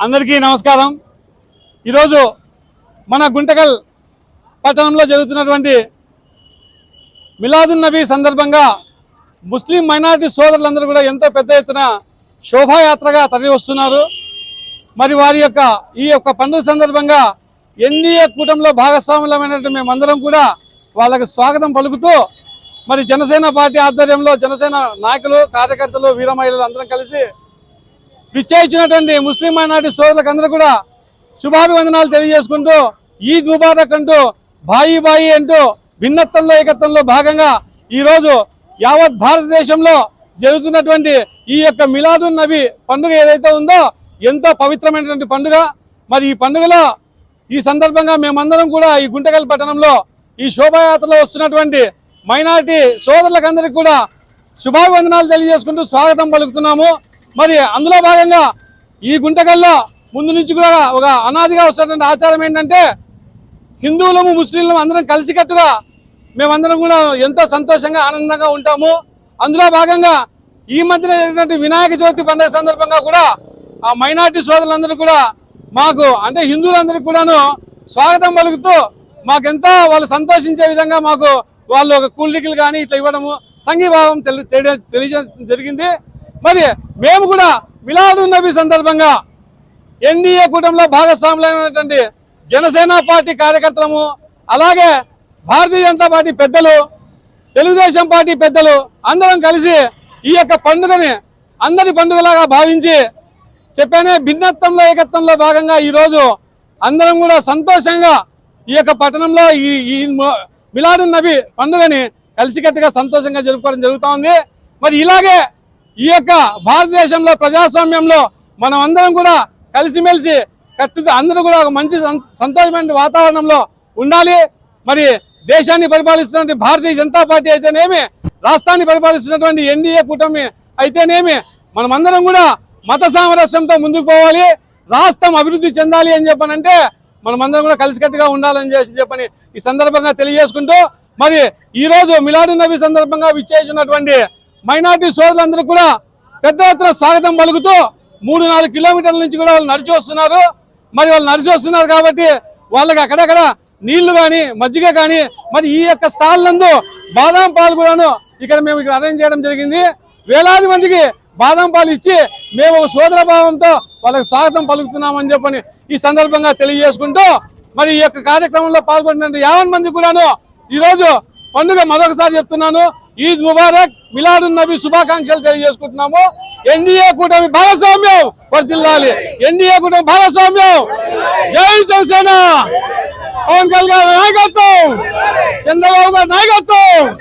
అందరికీ నమస్కారం. ఈరోజు మన గుంటకల్ పట్టణంలో జరుగుతున్నటువంటి మిలాదున్ నబీ సందర్భంగా ముస్లిం మైనారిటీ సోదరులందరూ కూడా ఎంతో పెద్ద ఎత్తున శోభాయాత్రగా తరలి వస్తున్నారు. మరి వారి యొక్క ఈ యొక్క పండుగ సందర్భంగా ఎన్డీఏ కూటమిలో భాగస్వాములమైనటువంటి మేమందరం కూడా వాళ్ళకు స్వాగతం పలుకుతూ మరి జనసేన పార్టీ ఆధ్వర్యంలో జనసేన నాయకులు కార్యకర్తలు వీరమహిళలు అందరం కలిసి విచ్చేయించినటువంటి ముస్లిం మైనార్టీ సోదరులకు అందరూ కూడా శుభాభివందనాలు తెలియజేసుకుంటూ ఈద్ ముబారక్ అంటూ బాయి బాయి అంటూ భిన్నత్వంలో ఏకత్వంలో భాగంగా ఈరోజు యావత్ భారతదేశంలో జరుగుతున్నటువంటి ఈ యొక్క మిలాదున్ నబీ పండుగ ఏదైతే ఉందో ఎంతో పవిత్రమైనటువంటి పండుగ. మరి ఈ పండుగలో ఈ సందర్భంగా మేమందరం కూడా ఈ గుంటకల్ పట్టణంలో ఈ శోభాయాత్రలో వస్తున్నటువంటి మైనార్టీ సోదరులకందరికీ కూడా శుభాభివందనాలు తెలియజేసుకుంటూ స్వాగతం పలుకుతున్నాము. మరి అందులో భాగంగా ఈ గుంటకల్లో ముందు నుంచి కూడా ఒక అనాదిగా వస్తున్నటువంటి ఆచారం ఏంటంటే హిందువులము ముస్లింలము అందరం కలిసికట్టుగా మేమందరం కూడా ఎంతో సంతోషంగా ఆనందంగా ఉంటాము. అందులో భాగంగా ఈ మధ్యన జరిగినటువంటి వినాయక చవితి పండుగ సందర్భంగా కూడా ఆ మైనార్టీ సోదరులందరూ కూడా మాకు అంటే హిందువులందరికీ కూడాను స్వాగతం పలుకుతూ మాకెంతో వాళ్ళు సంతోషించే విధంగా మాకు వాళ్ళు ఒక కూల్డ్రింకులు కానీ ఇట్లా ఇవ్వడము సంఘీభావం తెలి తెలియ- తెలియజేయడం జరిగింది. మరి మేము కూడా మిలాదు నబీ సందర్భంగా ఎన్డీఏ కూటమిలో భాగస్వాములైనటువంటి జనసేన పార్టీ కార్యకర్తలము అలాగే భారతీయ జనతా పార్టీ పెద్దలు తెలుగుదేశం పార్టీ పెద్దలు అందరం కలిసి ఈ యొక్క పండుగని అందరి పండుగలాగా భావించి చెప్పానే భిన్నత్వంలో ఏకత్వంలో భాగంగా ఈరోజు అందరం కూడా సంతోషంగా ఈ యొక్క పట్టణంలో ఈ ఈ మ- నబీ పండుగని కలిసికట్టుగా సంతోషంగా జరుపుకోవడం జరుగుతూ ఉంది. మరి ఇలాగే ఈ యొక్క భారతదేశంలో ప్రజాస్వామ్యంలో మనం అందరం కూడా కలిసిమెలిసి కట్టుగా అందరూ కూడా ఒక మంచి సంతోషమైన వాతావరణంలో ఉండాలి. మరి దేశాన్ని పరిపాలిస్తున్నటువంటి భారతీయ జనతా పార్టీ అయితేనేమి రాష్ట్రాన్ని పరిపాలిస్తున్నటువంటి ఎన్డీఏ కూటమి అయితేనేమి మనమందరం కూడా మత సామరస్యంతో ముందుకు పోవాలి రాష్ట్రం అభివృద్ధి చెందాలి అని చెప్పనంటే మనమందరం కూడా కలిసికట్టుగా ఉండాలని చేసి చెప్పని ఈ సందర్భంగా తెలియజేసుకుంటూ మరి ఈరోజు మిలాడు నబీ సందర్భంగా విచ్చేసినటువంటి మైనార్టీ సోదరులందరూ కూడా పెద్ద ఎత్తున స్వాగతం పలుకుతూ మూడు నాలుగు కిలోమీటర్ల నుంచి కూడా వాళ్ళు నడిచి వస్తున్నారు. మరి వాళ్ళు నడిచి వస్తున్నారు కాబట్టి వాళ్ళకి అక్కడక్కడ నీళ్ళు కానీ మజ్జిగ కానీ మరి ఈ యొక్క స్థాయిలందు నందు బాదాం పాలు కూడాను ఇక్కడ మేము ఇక్కడ అరేంజ్ చేయడం జరిగింది. వేలాది మందికి బాదం పాలు ఇచ్చి మేము ఒక సోదర భావంతో వాళ్ళకి స్వాగతం పలుకుతున్నామని చెప్పని ఈ సందర్భంగా తెలియజేసుకుంటూ మరి ఈ యొక్క కార్యక్రమంలో పాల్గొన్న యావన్ మంది కూడాను ఈ రోజు పండుగ మరొకసారి చెప్తున్నాను ఈద్ ముబారక్ మిలాదున్ నబీ శుభాకాంక్షలు తెలియజేసుకుంటున్నాము. ఎన్డీఏ కూటమి భాగస్వామ్యం వర్దిల్లాలి ఎన్డీఏ కూటమి భాగస్వామ్యం. జై జనసేన. పవన్ కళ్యాణ్ నాయకత్వం. చంద్రబాబు గారి నాయకత్వం.